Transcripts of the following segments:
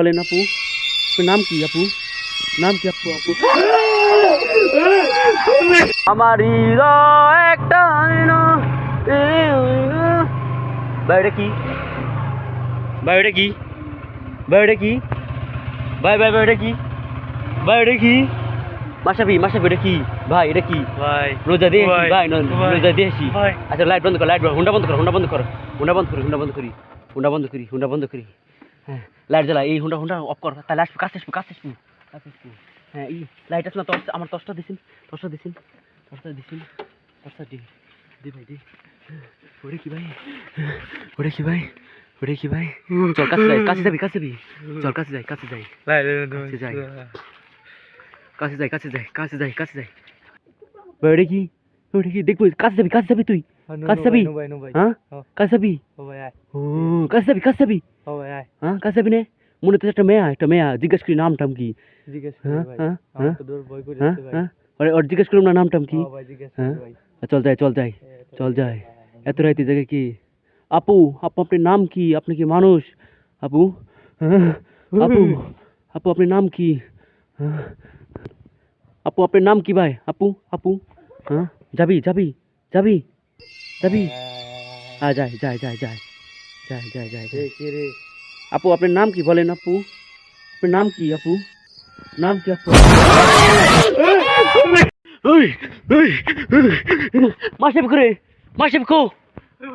বলেন আপু নাম কি আপু নাম কি আপু আপু আমার একটা বাইরে কি বাইরে কি বাইরে কি ভাই ভাই ভাই এটা কি ভাই এটা কি মাসাবি মাসাবি এটা কি ভাই এটা কি ভাই রোজা দিয়ে ভাই, রোজা দিয়ে আসি। ভাই। আচ্ছা লাইট বন্ধ কর লাইট বন্ধ হুন্ডা বন্ধ কর হুন্ডা বন্ধ কর হুন্ডা বন্ধ করি হুন্ডা বন্ধ করি হুন্ডা বন্ধ করি হুন্ডা বন্ধ করি হ্যাঁ। লাইট জ্বালা এই হুন্ডা হুন্ডা অফ কর। তাহলে আসব কাছে আসব কাছে আসব। কাছে আসব। হ্যাঁ এই লাইট আসলে টর্চ আমার টর্চটা দিছেন টর্চটা দিছেন টর্চটা দিছেন টর্চটা দি দি ভাই দি। ওরে কি ভাই ওরে কি ভাই ওরে কি ভাই। চল কাছে যাই কাছে যাবি কাছে যাবি। চল কাছে যাই কাছে যাই কাছে যাই। কাছে যাই কাছে যাই কাছে যাই কাছে যাই। ভাই ওরে কি ওরে কি দেখব কাছে যাবি কাছে যাবি তুই। কাছে যাবি? হ্যাঁ। কাছে যাবি? ও ভাই ও কাছে যাবি কাছে যাবি। হ্যাঁ কাছে বিনে মনে হচ্ছে একটা মেয়া একটা মেয়া জিজ্ঞেস করি নাম টাম কি জিজ্ঞেস হ্যাঁ হ্যাঁ হ্যাঁ ওর জিজ্ঞেস করুন না নাম টাম কি হ্যাঁ চল যাই চল যাই চল যাই এত রাইতে জায়গায় কি আপু আপু আপনার নাম কি আপনি কি মানুষ আপু আপু আপু আপনার নাম কি আপু আপনার নাম কি ভাই আপু আপু হ্যাঁ যাবি যাবি যাবি যাবি আ যাই যাই যাই যাই যাই যাই যাই রে আপু আপনার নাম কি বলেন আপু? আপনার নাম কি আপু? নাম কি আপু? ওই ওই মাসেব করে মাসেব কো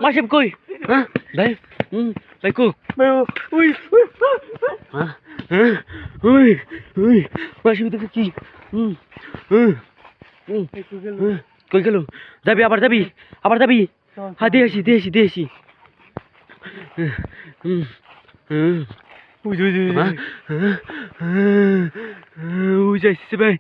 মাসেব কই? হ্যাঁ? ভাই হুম ভাই কো ভাই ও উই উই হ্যাঁ হ্যাঁ ওই ওই মাসেব দেখে কি? হুম হুম হুম, কই গেল? যাবি আবার যাবি আবার যাবি। হ্যাঁ দিয়ে আসি দিয়ে আসি দিয়ে আসি। হুম। Uy uy uy. Uyacak sizi ben.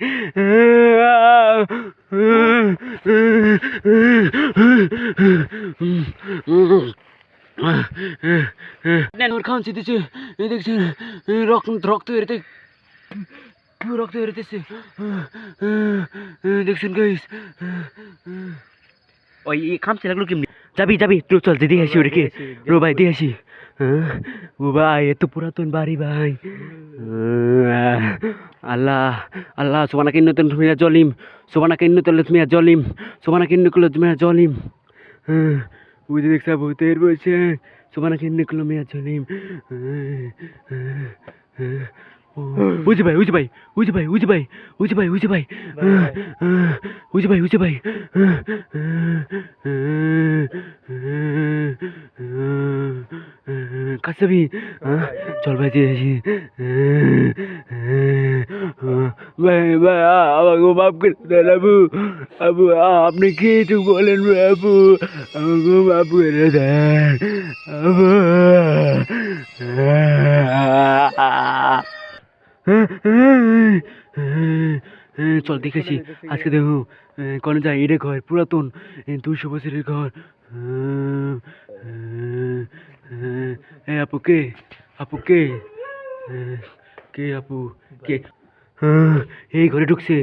Ne Nurkan çetesi, ne deksin, rakın traktı verdi. Traktı verdisi. Deksin guys. Oy, kam çelak lu kim যাবি যাবি তুই চল দিয়ে আসি ওরে রো ভাই দিয়ে আসি? ও ভাই এত পুরাতন বাড়ি ভাই। আল্লাহ আল্লাহ সোবানা কিন্ন তুমি জলিম সোবানা কিন্ন তোলে তুমি জলিম সোবানা কিন্ন করল তুমি জলিম। হ্যাঁ, বুঝে দেখছা ভূতের বলছে সোবানা কিন্ন করল মিয়া জলিম। উজি ভাই উজি ভাই উজি ভাই উজি ভাই উজি ভাই উজি ভাই উজি ভাই উজি ভাই হ্যাঁ, হ্যাঁ, হ্যাঁ, হ্যাঁ, চল ভাই দিয়ে আসি। ভাই ভাই আ- আমাকে মাফ করে দেন আবু। আবু আপনি কিছু বলেন আবু? আমাকে মাফ করে দেন আবু। চল দেখেছি আজকে দেখো কোন যায় এটা ঘর পুরাতন দুশো বছরের ঘর। এ আপু, কে? আপু, কে? কে আপু? কে? হ্যাঁ এই ঘরে ঢুকছে।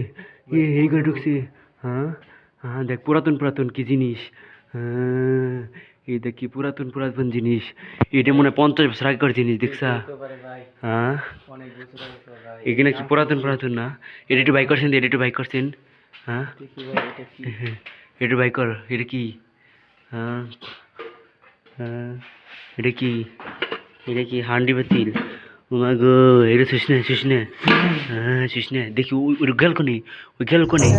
এই ঘরে ঢুকছে। হ্যাঁ হ্যাঁ দেখ, পুরাতন পুরাতন কি জিনিস? হ্যাঁ এই দেখ কি পুরাতন পুরাতন জিনিস। এটা মনে হয় পঞ্চাশ বছর আগেকার জিনিস, দেখছা? হ্যাঁ এখানে কি পুরাতন পুরাতন না? এটা একটু বাইক করছেন, এটা একটু বাইক করছেন। হ্যাঁ এটা বাইক কর, এটা কি? হ্যাঁ হ্যাঁ। এটা কি? এটা কি হান্ডি বাতিল ওমা গো এটা শুস না শুস না হ্যাঁ শুস না দেখি ওই ওই গেল কোনে? ওই গেল কোনে?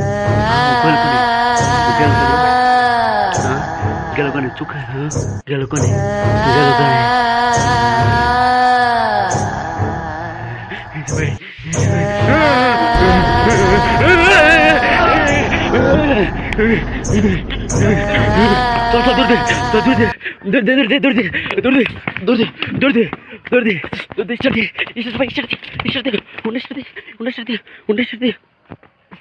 গেল কোনে? গেল কোনে? হ্যাঁ? গেল কোনে? চুক হ্যাঁ? গেল কোনে? গেল কোনে? চল চল দৌড় দৌড় দৌড় দৌড় দৌড় দৌড় দৌড় দৌড় দৌড় দে স্টার্ট দে স্টার্ট ভাই স্টার্ট দে স্টার্ট দে উন্নস স্টার্ট দে উন্নস স্টার্ট দে উন্নস স্টার্ট দে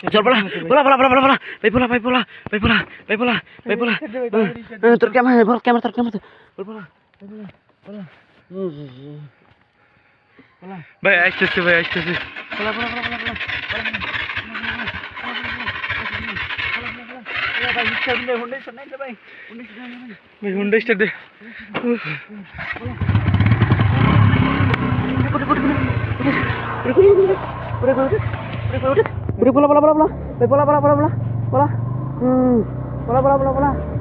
চল বলা বলা বলা বলা ভাই বলা ভাই বলা ভাই বলা ভাই বলা ভাই বলা হ্যাঁ, তোর ক্যামেরা বল ক্যামেরা তোর ক্যামেরা বল বলা ভাই আসতেছে ভাই আসতেছে বলা বলা ভাই ইচ্ছা দিলে হুন্ডে স্টার্ট দে udah, udah, udah, udah, udah, udah, udah, udah, udah, udah, udah, udah, bola, bola,